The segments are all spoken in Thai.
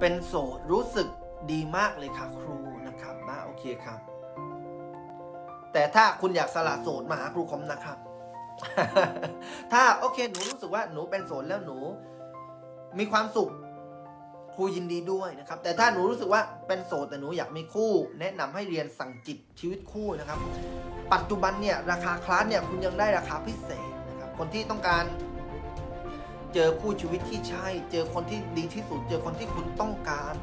เป็นโสดรู้สึกดีมากเลยค่ะครูนะครับนะโอเคครับ แต่ถ้าคุณอยากสละโสดมาหาครูคมนะครับ ถ้าโอเคหนูรู้สึกว่าหนูเป็นโสดแล้วหนู มีความสุขครูยินดีด้วยนะครับ แต่ถ้าหนูรู้สึกว่าเป็นโสดแต่หนูอยากมีคู่ แนะนำให้เรียนสั่งจิตชีวิตคู่นะครับ ปัจจุบันเนี่ยราคาคลาสเนี่ยคุณยังได้ราคาพิเศษนะครับคนที่ต้องการ เจอคู่ชีวิตที่ใช่ เจอคนที่ดีที่สุด เจอคนที่คุณต้องการ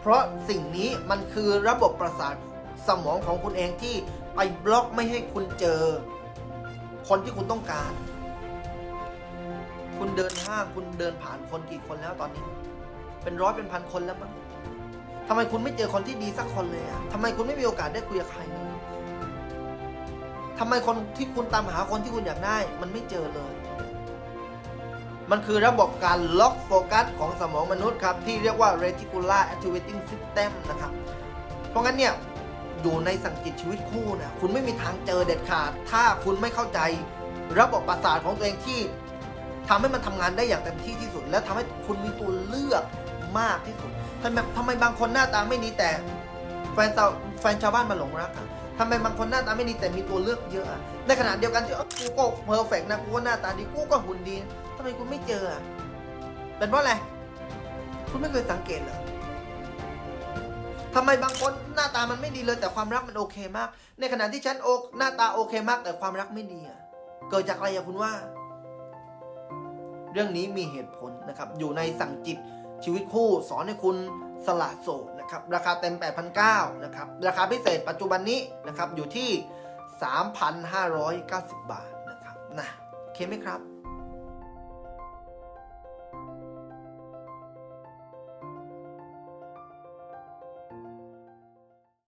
เพราะสิ่งนี้มันคือระบบประสาทสมองของคุณเองที่ไปบล็อกไม่ให้คุณเจอ คนที่คุณต้องการ คุณเดินห้างคุณเดินผ่านคนกี่คนแล้วตอนนี้ เป็นร้อยเป็นพันคนแล้วมั้งทำไมคุณไม่เจอคนที่ดีสักคนเลยอะทำไมคุณไม่มีโอกาสได้คุยกับใครเลยทำไมคนที่คุณตามหาคนที่คุณอยากได้ มันไม่เจอเลย มันคือระบบการล็อกโฟกัสของสมองมนุษย์ครับ ที่เรียกว่า reticular activating system นะครับ เพราะงั้นเนี่ย อยู่ในสังกิตชีวิตคู่นะคุณไม่มีทางเจอเด็ดขาด ถ้าคุณไม่เข้าใจระบบประสาทของตัวเองที่ทำให้มันทำงานได้อย่างเต็มที่ที่สุด และทำให้คุณมีตัวเลือกมากที่สุดทำไมทำไมบางคนหน้าตาไม่ดีแต่แฟนชาวแฟนชาวบ้านมาหลงรักอะ ทำไมบางคนหน้าตาไม่ดีแต่มีตัวเลือกเยอะอะในขณะเดียวกันที่อ้ากูก็เพอร์เฟกนะกูก็หน้าตาดีกูก็หุ่นดีทำไมคุณไม่เจออะเป็นเพราะอะไรคุณไม่เคยสังเกตเหรอทำไมบางคนหน้าตามันไม่ดีเลยแต่ความรักมันโอเคมาก ในขณะที่ฉันโอหน้าตาโอเคมาก แต่ความรักไม่ดีอะเกิดจากอะไรอะคุณว่า เรื่องนี้มีเหตุผลนะครับ อยู่ในสั่งจิตชีวิตคู่สอนให้คุณ สละโสดนะครับราคาเต็ม 8,900นะครับราคาพิเศษปัจจุบันนี้นะครับอยู่ที่ 3,590 บาทนะครับนะโอเคไหมครับ